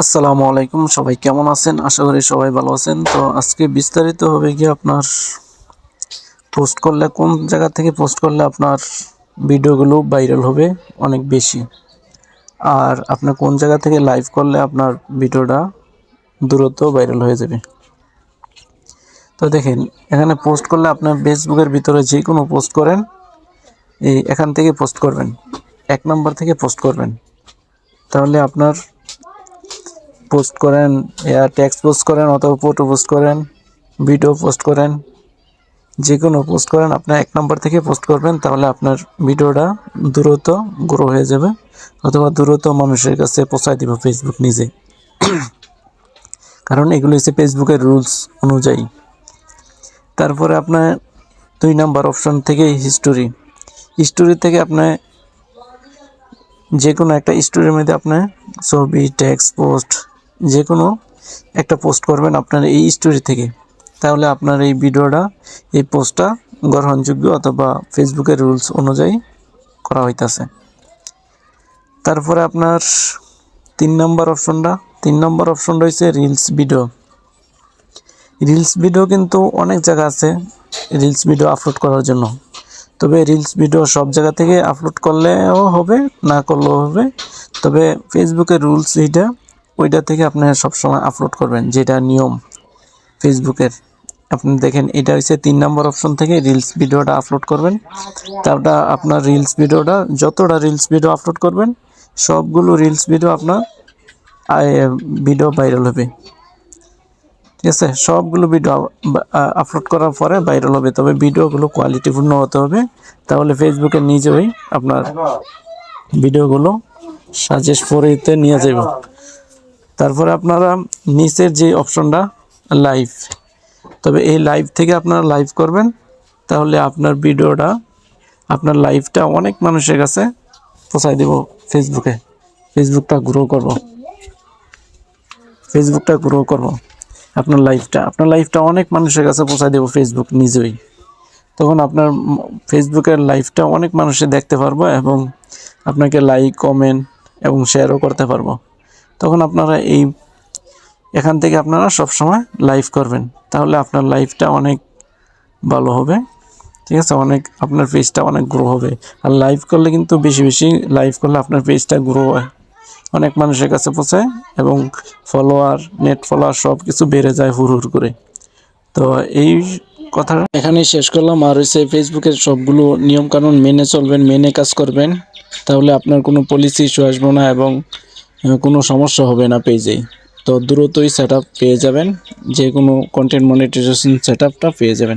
আসসালামু আলাইকুম, সবাই কেমন আছেন? আশা করি সবাই ভালো আছেন। তো আজকে বিস্তারিত হবে কি আপনার পোস্ট করলে, কোন জায়গা থেকে পোস্ট করলে আপনার ভিডিওগুলো ভাইরাল হবে অনেক বেশি? আর আপনি কোন জায়গা থেকে লাইভ করলে আপনার ভিডিওটা দ্রুত ভাইরাল হয়ে যাবে? তো দেখেন, এখানে পোস্ট করলে আপনার ফেসবুকের ভিতরে যে কোনো পোস্ট করেন, এই এখান থেকে পোস্ট করবেন। এক নম্বর থেকে পোস্ট করবেন। তাহলে আপনার পোস্ট করেন টেক্সট পোস্ট করেন অথবা ফটো পোস্ট করেন ভিডিও পোস্ট করেন যে কোনো পোস্ট করেন আপনার এক নম্বর থেকে পোস্ট করবেন, তাহলে আপনার ভিডিওটা দ্রুত গ্রো হয়ে যাবে, অথবা দ্রুত মানুষের কাছে পৌঁছায় দিব ফেসবুক নিজে। কারণ এগুলো হচ্ছে ফেসবুকের রুলস অনুযায়ী। তারপরে আপনার দুই নাম্বার অপশন থেকে হিস্টোরি হিস্টোরি থেকে আপনার যে কোনো একটা স্টোরির মধ্যে আপনার ছবি টেক্সট পোস্ট যে কোনো একটা পোস্ট করবেন আপনার এই স্টোরি থেকে। তাহলে আপনার এই ভিডিওটা, এই পোস্টটা গ্রহণযোগ্য অথবা ফেসবুকের রুলস অনুযায়ী করা হইতাছে। তারপরে আপনার তিন নম্বর অপশনটা তিন নম্বর অপশনটা হচ্ছে রিলস ভিডিও রিলস ভিডিও কিন্তু অনেক জায়গা আছে রিলস ভিডিও আপলোড করার জন্য। তবে রিলস ভিডিও সব জায়গা থেকে আপলোড করলেও হবে, না করলেও হবে। তবে ফেসবুকের রুলস এইটা ওইটা থেকে আপনি সবসময় আপলোড করবেন, যেটা নিয়ম ফেসবুকের আপনি দেখেন, এটা হচ্ছে তিন নম্বর অপশন থেকে রিলস ভিডিওটা আপলোড করবেন। তারপর আপনার রিলস ভিডিওটা যতটা রিলস ভিডিও আপলোড করবেন, সবগুলো রিলস ভিডিও আপনার ভিডিও ভাইরাল হবে। ঠিক আছে? সবগুলো ভিডিও আপলোড করার পরে ভাইরাল হবে। তবে ভিডিওগুলো কোয়ালিটিপূর্ণ হতে হবে। তাহলে ফেসবুকে নিজেই আপনার ভিডিওগুলো সাজেস্ট করিতে নিয়ে যাবে তারপরে আপনারা নিচের যে অপশনটা লাইভ তবে এই লাইভ থেকে আপনারা লাইভ করবেন, তাহলে আপনার ভিডিওটা, আপনার লাইভটা অনেক মানুষের কাছে পৌঁছায় দেব ফেসবুকে ফেসবুকটা গ্রো করব। ফেসবুকটা গ্রো করব। আপনার লাইফটা আপনার লাইফটা অনেক মানুষের কাছে পৌঁছায় দেবো ফেসবুক নিজেই। তখন আপনার ফেসবুকের লাইফটা অনেক মানুষে দেখতে পারব এবং আপনাকে লাইক কমেন্ট এবং শেয়ারও করতে পারব। তখন আপনারা এই এখান থেকে আপনারা সব সময় লাইভ করবেন। তাহলে আপনার লাইফটা অনেক ভালো হবে। ঠিক আছে? অনেক আপনার পেজটা অনেক গ্রো হবে। আর লাইভ করলে কিন্তু বেশি বেশি লাইভ করলে আপনার পেজটা গ্রো হয়। অনেক মানুষের কাছে পৌঁছায় এবং ফলোয়ার নেট ফলোয়ার সব কিছু বেড়ে যায় হুর হুর করে। তো এই কথা এখানেই শেষ করলাম। আর হচ্ছে ফেসবুকের সবগুলো নিয়মকানুন মেনে চলবেন, মেনে কাজ করবেন। তাহলে আপনার কোনো পলিসি ইস্যু আসবে না এবং কোনো সমস্যা হবে না পেজে। তো দ্রুতই সেট পেয়ে যাবেন। যে কোনো কন্টেন্ট মনিটাইজেশন সেট পেয়ে যাবেন।